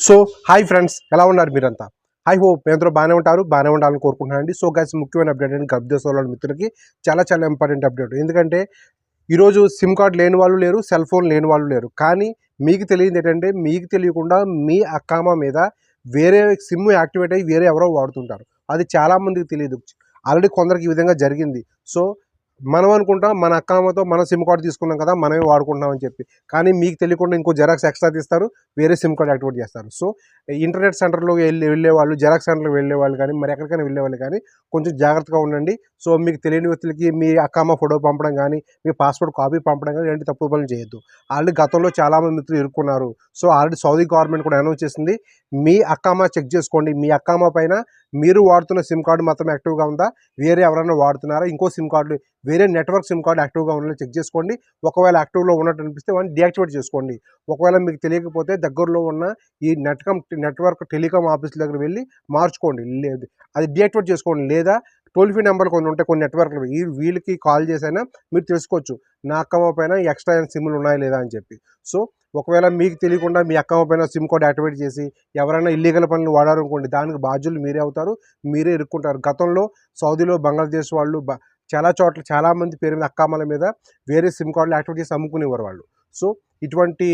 So hi friends ఎలా ఉన్నారు మీరంతా? హై హోప్ మీ అందరూ బాగానే ఉంటారు బాగానే ఉండాలని కోరుకుంటున్నానండి. సో గైస్ ముఖ్యమైన అప్డేట్ అండి గర్భ మిత్రులకి చాలా చాలా ఇంపార్టెంట్ అప్డేట్ ఎందుకంటే ఈరోజు సిమ్ కార్డ్ లేని వాళ్ళు లేరు సెల్ ఫోన్ లేని వాళ్ళు లేరు. కానీ మీకు తెలియదు ఏంటంటే మీకు తెలియకుండా మీ అక్కామ మీద వేరే సిమ్ యాక్టివేట్ అయ్యి వేరే ఎవరో వాడుతుంటారు. అది చాలామందికి తెలియదు. ఆల్రెడీ కొందరికి ఈ విధంగా జరిగింది. సో మనం అనుకుంటాం మన అక్కామతో మన సిమ్ కార్డు తీసుకున్నాం కదా మనమే వాడుకుంటాం అని చెప్పి. కానీ మీకు తెలియకుండా ఇంకో జెరాక్స్ ఎక్స్ట్రా తీస్తారు వేరే సిమ్ కార్డ్ యాక్టివేట్ చేస్తారు. సో ఇంటర్నెట్ సెంటర్లో వెళ్ళి వెళ్ళే వాళ్ళు జెరాక్స్ సెంటర్లో వెళ్ళేవాళ్ళు కానీ మరి ఎక్కడికైనా వెళ్ళేవాళ్ళు కానీ కొంచెం జాగ్రత్తగా ఉండండి. సో మీకు తెలియని వ్యక్తులకి మీ అక్కమ్మ ఫోటో పంపడం కానీ మీ పాస్పోర్ట్ కాపీ పంపడం కానీ ఇలాంటి తప్పు పనులు చేయొద్దు. ఆల్రెడీ గతంలో చాలామంది మిత్రులు ఇరుక్కున్నారు. సో ఆల్రెడీ సౌదీ గవర్నమెంట్ కూడా అనౌన్స్ చేసింది మీ అక్కమ్మ చెక్ చేసుకోండి. మీ అక్కమ్మ పైన మీరు వాడుతున్న సిమ్ కార్డు మాత్రం యాక్టివ్గా ఉందా? వేరే ఎవరైనా వాడుతున్నారా? ఇంకో సిమ్ కార్డు వేరే నెట్వర్క్ సిమ్ కార్డు యాక్టివ్గా ఉన్నా చెక్ చేసుకోండి. ఒకవేళ యాక్టివ్లో ఉన్నట్టు అనిపిస్తే వాడిని డియాక్టివేట్ చేసుకోండి. ఒకవేళ మీకు తెలియకపోతే దగ్గరలో ఉన్న ఈ నెట్కమ్ నెట్వర్క్ టెలికామ్ ఆఫీస్ దగ్గర వెళ్ళి మార్చుకోండి. లేదు అది డియాక్టివేట్ చేసుకోండి. లేదా టోల్ ఫ్రీ నెంబర్ కొన్ని ఉంటాయి కొన్ని నెట్వర్క్లు ఈ వీళ్ళకి కాల్ చేసైనా మీరు తెలుసుకోవచ్చు. నా అక్కమ్మ పైన ఎక్స్ట్రా సిమ్లు ఉన్నాయా లేదా అని చెప్పి. సో ఒకవేళ మీకు తెలియకుండా మీ అక్కమ్మ పైన సిమ్ కార్డ్ యాక్టివేట్ చేసి ఎవరైనా ఇల్లీగల్ పనులు వాడారనుకోండి దానికి బాధ్యులు మీరే అవుతారు. మీరే ఇరుక్కుంటారు. గతంలో సౌదీలో బంగ్లాదేశ్ వాళ్ళు చాలా చోట్ల చాలా మంది పేరు మీద అక్కామల మీద వేరే సిమ్ కార్డులు యాక్టివేట్ చేసి అమ్ముకునేవారు వాళ్ళు. సో ఇటువంటి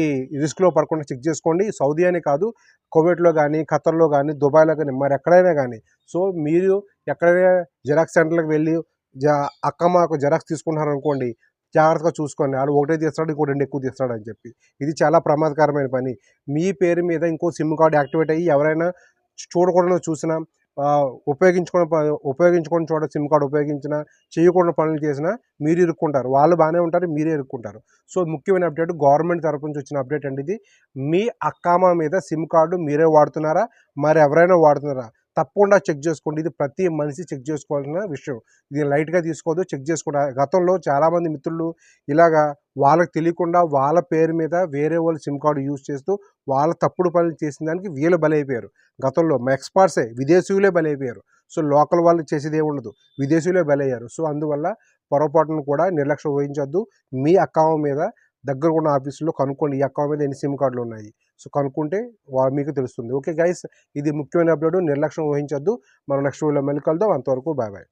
రిస్క్లో పడకుండా చెక్ చేసుకోండి. సౌదీ అనే కాదు కోవిడ్లో కానీ ఖతర్లో కానీ దుబాయ్లో కానీ మరి ఎక్కడైనా కానీ సో మీరు ఎక్కడైనా జెరాక్స్ సెంటర్లకు వెళ్ళి జ అక్కమ్మకు జెరాక్స్ తీసుకుంటున్నారు అనుకోండి జాగ్రత్తగా చూసుకోండి. వాడు ఒకటే తీస్తాడు ఇంకో రెండు ఎక్కువ తీస్తాడు అని చెప్పి. ఇది చాలా ప్రమాదకరమైన పని. మీ పేరు మీద ఇంకో సిమ్ కార్డు యాక్టివేట్ అయ్యి ఎవరైనా చూడకుండా చూసినా ఆ, ఉపయోగించుకున్న ఉపయోగించుకొని చూడ సిమ్ కార్డు ఉపయోగించిన చేయకుండా పనులు చేసినా మీరు ఇరుక్కుంటారు. వాళ్ళు బాగానే ఉంటారు మీరే ఇరుక్కుంటారు. సో ముఖ్యమైన అప్డేట్ గవర్నమెంట్ తరపు నుంచి వచ్చిన అప్డేట్ అండి ఇది. మీ అక్కామ మీద సిమ్ కార్డు మీరే వాడుతున్నారా? మరి ఎవరైనా వాడుతున్నారా? తప్పకుండా చెక్ చేసుకోండి. ఇది ప్రతి మనిషి చెక్ చేసుకోవాల్సిన విషయం. ఇది లైట్గా తీసుకోవద్దు చెక్ చేసుకోండి. గతంలో చాలామంది మిత్రులు ఇలాగా వాళ్ళకి తెలియకుండా వాళ్ళ పేరు మీద వేరే వాళ్ళు సిమ్ కార్డు యూజ్ చేస్తూ వాళ్ళ తప్పుడు పనులు చేసిన దానికి వీళ్ళు బలైపోయారు. గతంలో మా ఎక్స్పర్ట్సే విదేశీయులే బలైపోయారు. సో లోకల్ వాళ్ళు చేసేది ఉండదు. విదేశీయులే బలయ్యారు. సో అందువల్ల పొరపాటును కూడా నిర్లక్ష్యం వహించొద్దు. మీ అకౌంట్ మీద దగ్గర ఉన్న ఆఫీసులో కనుక్కోండి. ఈ అకౌంట్ మీద ఎన్ని సిమ్ కార్డులు ఉన్నాయి? సో కనుక్కుంటే మీకు తెలుస్తుంది. Okay guys. ఇది ముఖ్యమైన అప్డేట్. నిర్లక్ష్యం వహించొద్దు. మనం నెక్స్ట్ వీడియోలో మళ్ళీ కలుద్దాం. అంతవరకు బాయ్ బాయ్.